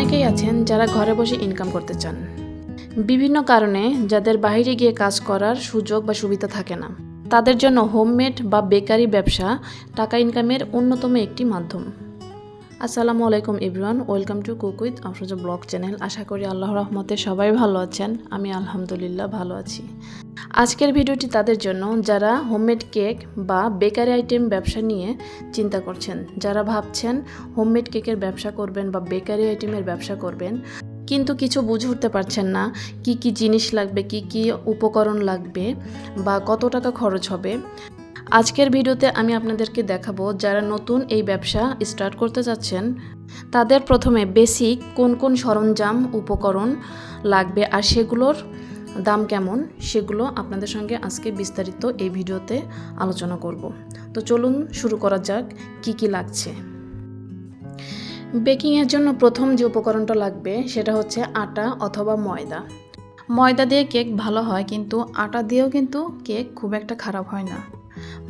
অনেকেই আছেন যারা ঘরে বসে ইনকাম করতে চান। বিভিন্ন কারণে যাদের বাইরে গিয়ে কাজ করার সুযোগ বা সুবিধা থাকে না। তাদের জন্য হোমমেড বা বেকারি ব্যবসা টাকা ইনকামের অন্যতম একটি মাধ্যম। আসসালামু আলাইকুম everyone, welcome to cook with Afroza blog channel. আশা করি আল্লাহ রহমতে সবাই ভালো আছেন। আমি আলহামদুলিল্লাহ ভালো আছি। আজকের ভিডিওটি তাদের জন্য, যারা হোমমেড কেক বা বেকারি আইটেম ব্যবসা নিয়ে চিন্তা করছেন, যারা ভাবছেন হোমমেড কেকের ব্যবসা করবেন বা বেকারি আইটেমের ব্যবসা করবেন, কিন্তু কিছু বুঝে উঠতে পারছেন না কি কি জিনিস লাগবে, কি কি উপকরণ লাগবে বা কত টাকা খরচ হবে। আজকের ভিডিওতে আমি আপনাদেরকে দেখাবো, যারা নতুন এই ব্যবসা স্টার্ট করতে যাচ্ছেন তাদের প্রথমে বেসিক কোন কোন সরঞ্জাম, উপকরণ লাগবে আর সেগুলোর দাম কেমন সেগুলো আপনাদের সঙ্গে আজকে বিস্তারিত এই ভিডিওতে আলোচনা করব। তো চলুন শুরু করা যাক, কি কি লাগছে। বেকিংয়ের জন্য প্রথম যে উপকরণটা লাগবে সেটা হচ্ছে আটা অথবা ময়দা। ময়দা দিয়ে কেক ভালো হয় কিন্তু আটা দিয়েও কিন্তু কেক খুব একটা খারাপ হয় না।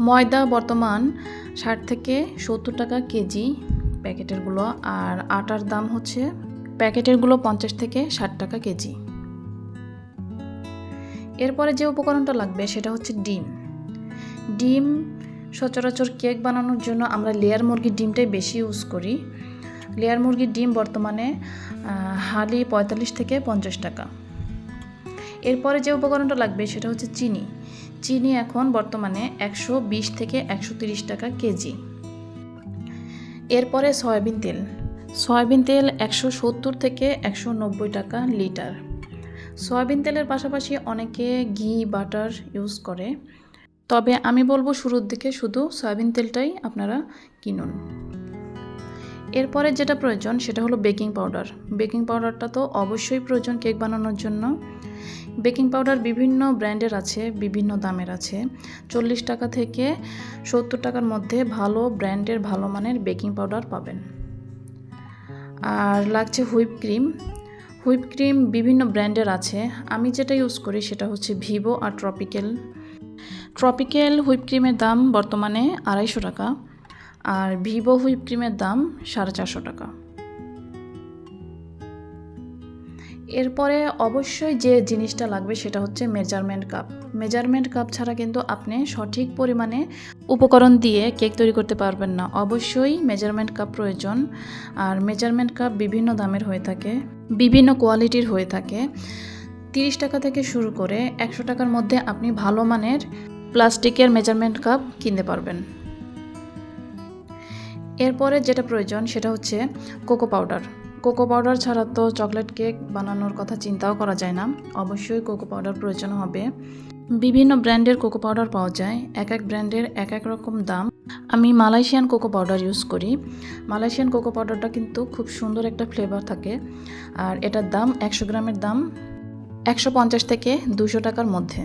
ময়দা বর্তমান ষাট থেকে সত্তর টাকা কেজি প্যাকেটেরগুলো আর আটার দাম হচ্ছে প্যাকেটেরগুলো পঞ্চাশ থেকে ষাট টাকা কেজি। এরপরে যে উপকরণটা লাগবে সেটা হচ্ছে ডিম। ডিম, সচরাচর কেক বানানোর জন্য আমরা লেয়ার মুরগির ডিমটাই বেশি ইউজ করি। লেয়ার মুরগির ডিম বর্তমানে হালি পঁয়তাল্লিশ থেকে পঞ্চাশ টাকা। এরপরে যে উপকরণটা লাগবে সেটা হচ্ছে চিনি। চিনি এখন বর্তমানে একশো বিশ থেকে একশো তিরিশ টাকা কেজি। এরপরে সয়াবিন তেল। সয়াবিন তেল একশো সত্তর থেকে একশো নব্বই টাকা লিটার। সয়াবিন তেলের পাশাপাশি অনেকে ঘি, বাটার ইউজ করে। তবে আমি বলব শুরুর দিকে শুধু সয়াবিন তেলটাই আপনারা কিনুন। এরপরে যেটা প্রয়োজন সেটা হলো বেকিং পাউডার। বেকিং পাউডারটা তো অবশ্যই প্রয়োজন কেক বানানোর জন্য। বেকিং পাউডার বিভিন্ন ব্র্যান্ডের আছে, বিভিন্ন দামের আছে। চল্লিশ টাকা থেকে সত্তর টাকার মধ্যে ভালো ব্র্যান্ডের ভালো মানের বেকিং পাউডার পাবেন। আর লাগছে হুইপ ক্রিম। হুইপ ক্রিম বিভিন্ন ব্র্যান্ডের আছে। আমি যেটা ইউজ করি সেটা হচ্ছে ভিভো আর ট্রপিক্যাল। ট্রপিক্যাল হুইপ ক্রিমের দাম বর্তমানে আড়াইশো টাকা আর ভিভো হুইপ ক্রিমের দাম সাড়ে চারশো টাকা। এরপরে অবশ্যই যে জিনিসটা লাগবে সেটা হচ্ছে মেজারমেন্ট কাপ। মেজারমেন্ট কাপ ছাড়া কিন্তু আপনি সঠিক পরিমাণে উপকরণ দিয়ে কেক তৈরি করতে পারবেন না। অবশ্যই মেজারমেন্ট কাপ প্রয়োজন। আর মেজারমেন্ট কাপ বিভিন্ন দামের হয়ে থাকে, বিভিন্ন কোয়ালিটির হয়ে থাকে। তিরিশ টাকা থেকে শুরু করে একশো টাকার মধ্যে আপনি ভালো মানের প্লাস্টিকের মেজারমেন্ট কাপ কিনতে পারবেন। এরপরে যেটা প্রয়োজন সেটা হচ্ছে কোকো পাউডার। কোকো পাউডার ছাড়া তো চকলেট কেক বানানোর কথা চিন্তাও করা যায় না। অবশ্যই কোকো পাউডার প্রয়োজন হবে। বিভিন্ন ব্র্যান্ডের কোকো পাউডার পাওয়া যায়। এক এক ব্র্যান্ডের এক এক রকম দাম। আমি মালয়েশিয়ান কোকো পাউডার ইউজ করি। মালয়েশিয়ান কোকো পাউডারটা কিন্তু খুব সুন্দর একটা ফ্লেভার থাকে। আর এটার দাম একশো গ্রামের দাম একশো পঞ্চাশ থেকে দুশো টাকার মধ্যে।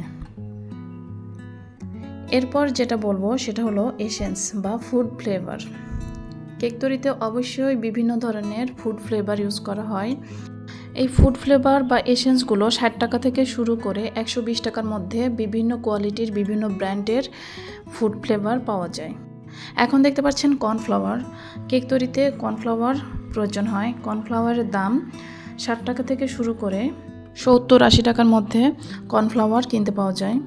এরপর যেটা বলব সেটা হলো এসেন্স বা ফুড ফ্লেভার কেক তৈরিতে অবশ্যই বিভিন্ন ধরনের ফুড ফ্লেভার ইউজ করা হয়। এই ফুড ফ্লেভার বা এসেন্সগুলো ষাট টাকা থেকে শুরু করে একশো বিশ টাকার মধ্যে বিভিন্ন কোয়ালিটির বিভিন্ন ব্র্যান্ডের ফুড ফ্লেভার পাওয়া যায়। এখন দেখতে পাচ্ছেন কর্নফ্লাওয়ার কেক তৈরিতে কর্নফ্লাওয়ার প্রয়োজন হয়। কর্নফ্লাওয়ারের দাম ষাট টাকা থেকে শুরু করে সত্তর আশি টাকার মধ্যে কর্নফ্লাওয়ার কিনতে পাওয়া যায়।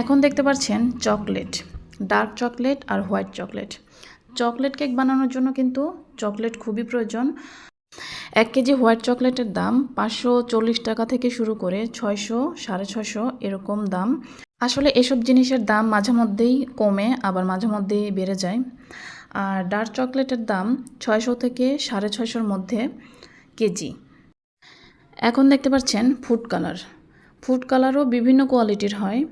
এখন দেখতে পাচ্ছেন চকলেট ডার্ক চকলেট আর হোয়াইট চকলেট। চকলেট কেক বানানোর জন্য কিন্তু চকলেট খুবই প্রয়োজন। এক কেজি হোয়াইট চকলেটের দাম পাঁচশো চল্লিশ টাকা থেকে শুরু করে ছয়শো, সাড়ে ছয়শো এরকম দাম। আসলে এসব জিনিসের দাম মাঝে মধ্যেই কমে, আবার মাঝে মধ্যেই বেড়ে যায়। আর ডার্ক চকলেটের দাম ছয়শো থেকে সাড়ে ছয়শোর মধ্যে কেজি। এখন দেখতে পাচ্ছেন ফুড কালার। ফুড কালারও বিভিন্ন কোয়ালিটির হয়।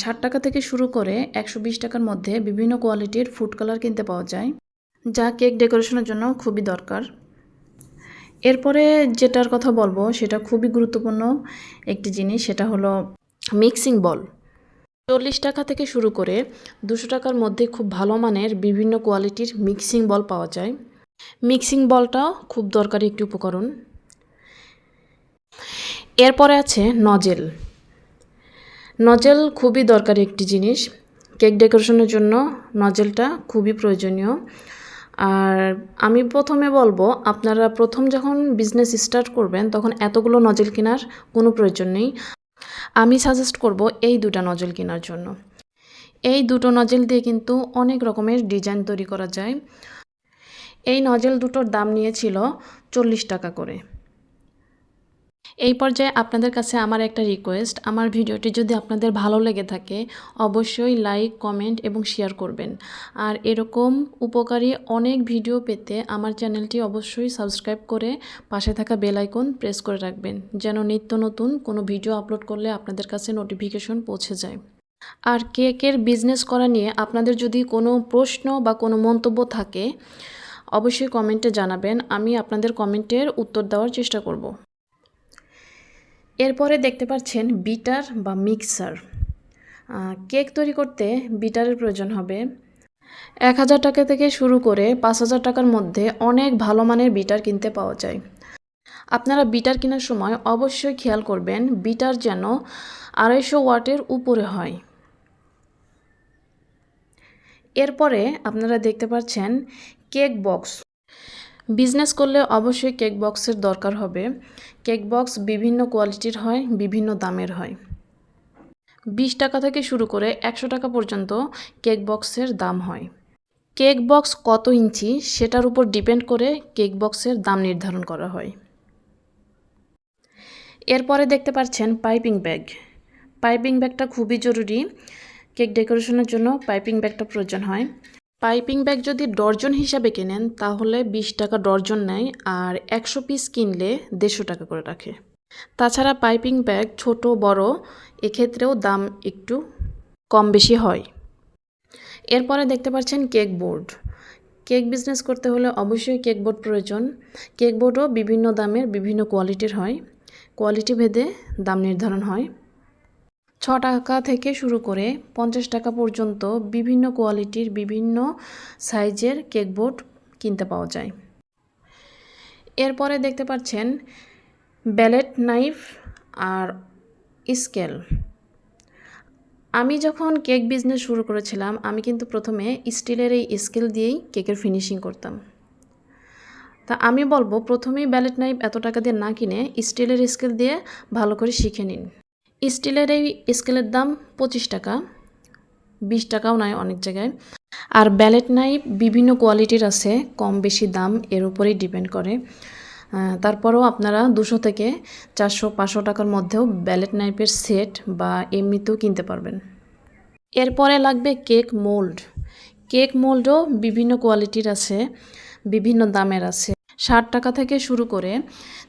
ষাট টাকা থেকে শুরু করে একশো বিশ টাকার মধ্যে বিভিন্ন কোয়ালিটির ফুড কালার কিনতে পাওয়া যায়, যা কেক ডেকোরেশনের জন্য খুবই দরকার। এরপরে যেটার কথা বলব, সেটা খুবই গুরুত্বপূর্ণ একটি জিনিস, সেটা হলো মিক্সিং বল। চল্লিশ টাকা থেকে শুরু করে দুশো টাকার মধ্যে খুব ভালো মানের বিভিন্ন কোয়ালিটির মিক্সিং বল পাওয়া যায়। মিক্সিং বলটাও খুব দরকারি একটি উপকরণ। এরপরে আছে নজেল। নজেল খুবই দরকারি একটি জিনিস। কেক ডেকোরেশনের জন্য নজেলটা খুবই প্রয়োজনীয়। আর আমি প্রথমে বলব, আপনারা প্রথম যখন বিজনেস স্টার্ট করবেন, তখন এতগুলো নজল কেনার কোনো প্রয়োজন নেই। আমি সাজেস্ট করব এই দুটা নজল কেনার জন্য। এই দুটো নজল দিয়ে কিন্তু অনেক রকমের ডিজাইন তৈরি করা যায়। এই নজল দুটোর দাম নিয়েছিল চল্লিশ টাকা করে। এই পর্যায়ে আপনাদের কাছে আমার একটা রিকোয়েস্ট আমার ভিডিওটি যদি আপনাদের ভালো লেগে থাকে, অবশ্যই লাইক কমেন্ট এবং শেয়ার করবেন। আর এরকম উপকারী অনেক ভিডিও পেতে আমার চ্যানেলটি অবশ্যই সাবস্ক্রাইব করে পাশে থাকা বেল আইকন প্রেস করে রাখবেন, যেন নিত্য নতুন কোনো ভিডিও আপলোড করলে আপনাদের কাছে নোটিফিকেশন পৌঁছে যায়। আর কেকের বিজনেস করা নিয়ে আপনাদের যদি কোনো প্রশ্ন বা কোনো মন্তব্য থাকে, অবশ্যই কমেন্টে জানাবেন, আমি আপনাদের কমেন্টের উত্তর দেওয়ার চেষ্টা করব। এরপরে দেখতে পাচ্ছেন বিটার বা মিক্সার। কেক তৈরি করতে বিটারের প্রয়োজন হবে। এক হাজার টাকা থেকে শুরু করে পাঁচ হাজার টাকার মধ্যে অনেক ভালো মানের বিটার কিনতে পাওয়া যায়। আপনারা বিটার কেনার সময় অবশ্যই খেয়াল করবেন, বিটার যেন আড়াইশো ওয়াটের উপরে হয়। এরপরে আপনারা দেখতে পাচ্ছেন কেক বক্স। বিজনেস করলে অবশ্যই কেক বক্সের দরকার হবে। কেক বক্স বিভিন্ন কোয়ালিটির হয়, বিভিন্ন দামের হয়। বিশ টাকা থেকে শুরু করে একশো টাকা পর্যন্ত কেক বক্সের দাম হয়। কেক বক্স কত ইঞ্চি সেটার উপর ডিপেন্ড করে কেক বক্সের দাম নির্ধারণ করা হয়। এরপরে দেখতে পাচ্ছেন পাইপিং ব্যাগ পাইপিং ব্যাগটা খুবই জরুরি। কেক ডেকোরেশনের জন্য পাইপিং ব্যাগটা প্রয়োজন হয়। পাইপিং ব্যাগ যদি ডর্জন হিসাবে কেনেন, তাহলে বিশ টাকা ডর্জন নেয় আর একশো পিস কিনলে দেড়শো টাকা করে রাখে। তাছাড়া পাইপিং ব্যাগ ছোট, বড়, এক্ষেত্রেও দাম একটু কম বেশি হয়। এরপরে দেখতে পাচ্ছেন কেক বোর্ড। কেক বিজনেস করতে হলে অবশ্যই কেক বোর্ড প্রয়োজন। কেক বোর্ডও বিভিন্ন দামের, বিভিন্ন কোয়ালিটির হয়। কোয়ালিটি ভেদে দাম নির্ধারণ হয়। ছ টাকা থেকে শুরু করে পঞ্চাশ টাকা পর্যন্ত বিভিন্ন কোয়ালিটির বিভিন্ন সাইজের কেক বোর্ড কিনতে পাওয়া যায়। এরপরে দেখতে পাচ্ছেন ব্যালেট নাইফ আর স্কেল। আমি যখন কেক বিজনেস শুরু করেছিলাম, আমি কিন্তু প্রথমে স্টিলের এই স্কেল দিয়েই কেকের ফিনিশিং করতাম। তা আমি বলব, প্রথমেই ব্যালেট নাইফ এত টাকা দিয়ে না কিনে স্টিলের স্কেল দিয়ে ভালো করে শিখে নিন। স্টিলের এই স্কেলের দাম পঁচিশ টাকা, বিশ টাকাও নয় অনেক জায়গায়। আর ব্যালেট নাইফ বিভিন্ন কোয়ালিটির আছে, কম বেশি দাম এর উপরেই ডিপেন্ড করে। তারপরেও আপনারা দুশো থেকে চারশো, পাঁচশো টাকার মধ্যেও ব্যালেট নাইফের সেট বা এমনিতেও কিনতে পারবেন। এরপরে লাগবে কেক মোল্ড। কেক মোল্ডও বিভিন্ন কোয়ালিটির আছে, বিভিন্ন দামের আছে। ষাট টাকা থেকে শুরু করে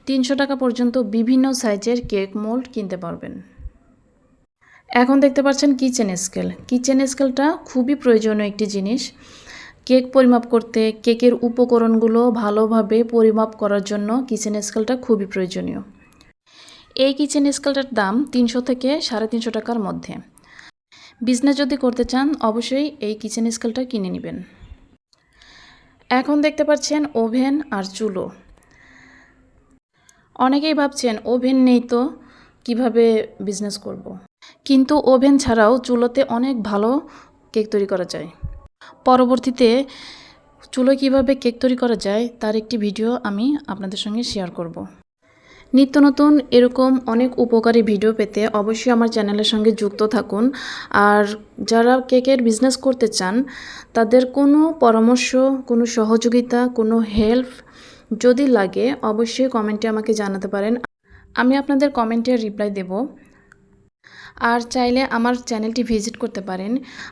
তিনশো টাকা পর্যন্ত বিভিন্ন সাইজের কেক মোল্ড কিনতে পারবেন। এখন দেখতে পাচ্ছেন কিচেন স্কেল কিচেন স্কেলটা খুবই প্রয়োজনীয় একটি জিনিস। কেক পরিমাপ করতে কেকের উপকরণগুলো ভালোভাবে পরিমাপ করার জন্য কিচেন স্কেলটা খুবই প্রয়োজনীয়। এই কিচেন স্কেলটার দাম তিনশো থেকে সাড়ে তিনশো টাকার মধ্যে। বিজনেস যদি করতে চান, অবশ্যই এই কিচেন স্কেলটা কিনে নেবেন। এখন দেখতে পাচ্ছেন ওভেন আর চুলো। অনেকেই ভাবছেন ওভেন নেই তো, কীভাবে বিজনেস করব। কিন্তু ওভেন ছাড়াও চুলোতে অনেক ভালো কেক তৈরি করা যায়। পরবর্তীতে চুলোয় কীভাবে কেক তৈরি করা যায় তার একটি ভিডিও আমি আপনাদের সঙ্গে শেয়ার করব। নিত্য নতুন এরকম অনেক উপকারী ভিডিও পেতে অবশ্যই আমার চ্যানেলের সঙ্গে যুক্ত থাকুন। আর যারা কেকের বিজনেস করতে চান, তাদের কোনো পরামর্শ, কোনো সহযোগিতা, কোনো হেল্প যদি লাগে, অবশ্যই কমেন্টে আমাকে জানাতে পারেন। আমি আপনাদের কমেন্টের রিপ্লাই দেব। আর চাইলে আমার চ্যানেলটি ভিজিট করতে পারেন।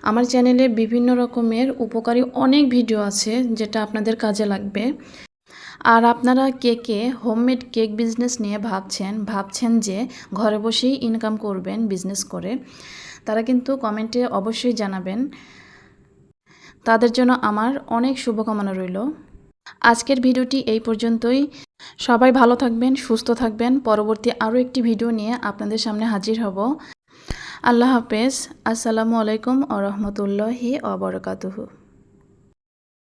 আমার চ্যানেলে বিভিন্ন রকমের উপকারী অনেক ভিডিও আছে যেটা আপনাদের কাজে লাগবে। আর আপনারা কেকে হোমমেড কেক বিজনেস নিয়ে ভাবছেন ভাবছেন যে ঘরে বসেই ইনকাম করবেন বিজনেস করে, তারা কিন্তু কমেন্টে অবশ্যই জানাবেন। তাদের জন্য আমার অনেক শুভকামনা রইল। আজকের ভিডিওটি এই পর্যন্তই। সবাই ভালো থাকবেন, সুস্থ থাকবেন। পরবর্তী আরও একটি ভিডিও নিয়ে আপনাদের সামনে হাজির হব। আল্লাহ হাফেজ। আসসালামু আলাইকুম আ রহমতুল্লাহি অবরকাতুহু